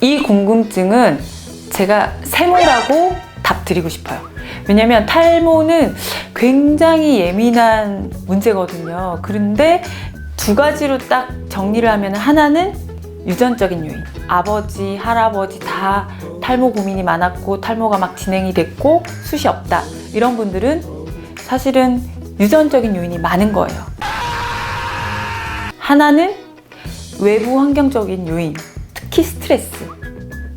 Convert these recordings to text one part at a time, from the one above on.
이 궁금증은 제가 세모라고 답 드리고 싶어요. 왜냐면 탈모는 굉장히 예민한 문제거든요. 그런데 두 가지로 딱 정리를 하면 하나는 유전적인 요인. 아버지, 할아버지 다 탈모 고민이 많았고 탈모가 막 진행이 됐고 숱이 없다. 이런 분들은 사실은 유전적인 요인이 많은 거예요. 하나는 외부 환경적인 요인, 특히 스트레스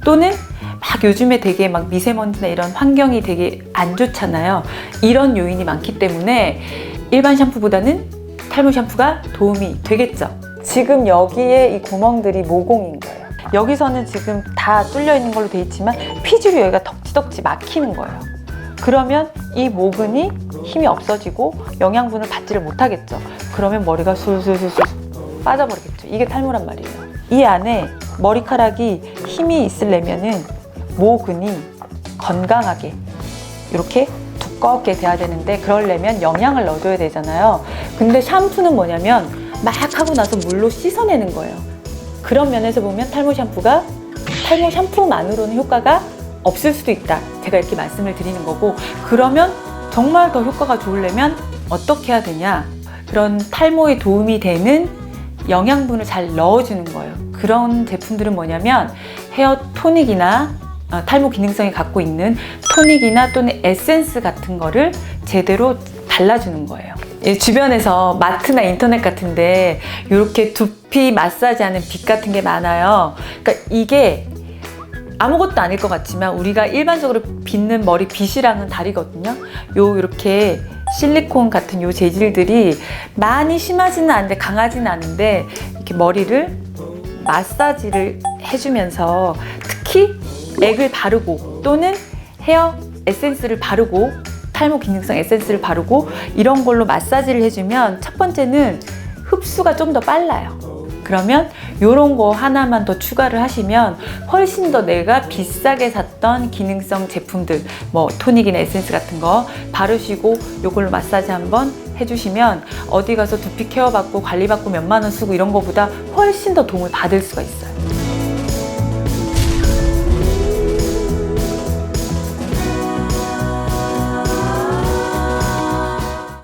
또는 막 요즘에 되게 막 미세먼지나 이런 환경이 되게 안 좋잖아요. 이런 요인이 많기 때문에 일반 샴푸보다는 탈모 샴푸가 도움이 되겠죠. 지금 여기에 이 구멍들이 모공인 거예요. 여기서는 지금 다 뚫려 있는 걸로 돼 있지만 피지로 여기가 덕지덕지 막히는 거예요. 그러면 이 모근이 힘이 없어지고 영양분을 받지를 못하겠죠. 그러면 머리가 술술술술 빠져버리겠죠. 이게 탈모란 말이에요. 이 안에 머리카락이 힘이 있으려면은 모근이 건강하게 이렇게 두껍게 돼야 되는데 그러려면 영양을 넣어줘야 되잖아요. 근데 샴푸는 뭐냐면 막 하고 나서 물로 씻어내는 거예요. 그런 면에서 보면 탈모 샴푸가 탈모 샴푸만으로는 효과가 없을 수도 있다. 제가 이렇게 말씀을 드리는 거고 그러면 정말 더 효과가 좋으려면 어떻게 해야 되냐? 그런 탈모에 도움이 되는 영양분을 잘 넣어주는 거예요. 그런 제품들은 뭐냐면 헤어 토닉이나 어, 탈모 기능성이 갖고 있는 토닉이나 또는 에센스 같은 거를 제대로 발라주는 거예요. 예, 주변에서 마트나 인터넷 같은데 이렇게 두피 마사지하는 빗 같은 게 많아요. 그러니까 이게 아무것도 아닐 것 같지만 우리가 일반적으로 빗는 머리 빗이랑은 다르거든요. 요 이렇게 실리콘 같은 요 재질들이 많이 심하지는 않은데 강하지는 않은데 이렇게 머리를 마사지를 해주면서 특히 액을 바르고 또는 헤어 에센스를 바르고 탈모 기능성 에센스를 바르고 이런 걸로 마사지를 해주면 첫 번째는 흡수가 좀 더 빨라요. 그러면 이런 거 하나만 더 추가를 하시면 훨씬 더 내가 비싸게 샀던 기능성 제품들 뭐 토닉이나 에센스 같은 거 바르시고 이걸로 마사지 한번 해주시면 어디 가서 두피 케어 받고 관리 받고 몇만 원 쓰고 이런 거보다 훨씬 더 도움을 받을 수가 있어요.